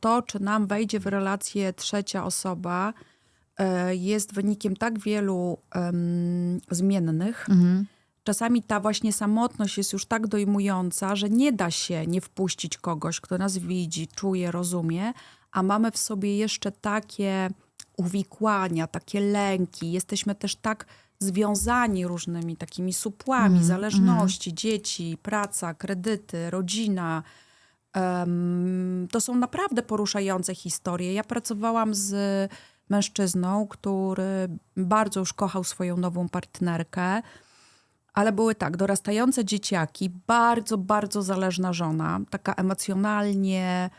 To, czy nam wejdzie w relację trzecia osoba, e, jest wynikiem tak wielu em, zmiennych. Czasami ta właśnie samotność jest już tak dojmująca, że nie da się nie wpuścić kogoś, kto nas widzi, czuje, rozumie, a mamy w sobie jeszcze takie uwikłania, takie lęki. Jesteśmy też tak związani różnymi takimi supłami, zależności, dzieci, praca, kredyty, rodzina. To są naprawdę poruszające historie. Ja pracowałam z mężczyzną, który bardzo już kochał swoją nową partnerkę, ale były tak, dorastające dzieciaki, bardzo, bardzo zależna żona, taka emocjonalnie.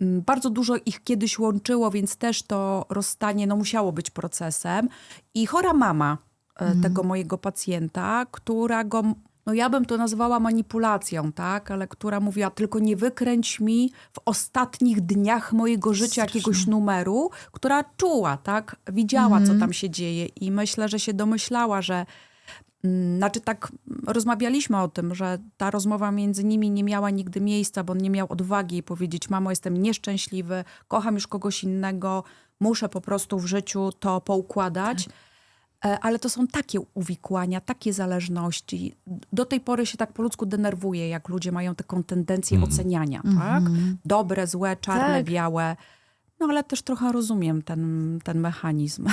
mm, Bardzo dużo ich kiedyś łączyło, więc też to rozstanie no, musiało być procesem. I chora mama e, tego mojego pacjenta, która go, no ja bym to nazwała manipulacją, tak, ale która mówiła, tylko nie wykręć mi w ostatnich dniach mojego życia jakiegoś numeru, która czuła, tak, widziała, co tam się dzieje i myślę, że się domyślała, że Mm, Znaczy tak rozmawialiśmy o tym, że ta rozmowa między nimi nie miała nigdy miejsca, bo on nie miał odwagi powiedzieć, mamo jestem nieszczęśliwy, kocham już kogoś innego, muszę po prostu w życiu to poukładać. E, Ale to są takie uwikłania, takie zależności. Do tej pory się tak po ludzku denerwuję, jak ludzie mają taką tendencję oceniania, tak? Dobre, złe, czarne, Tak. białe. No ale też trochę rozumiem ten, ten mechanizm.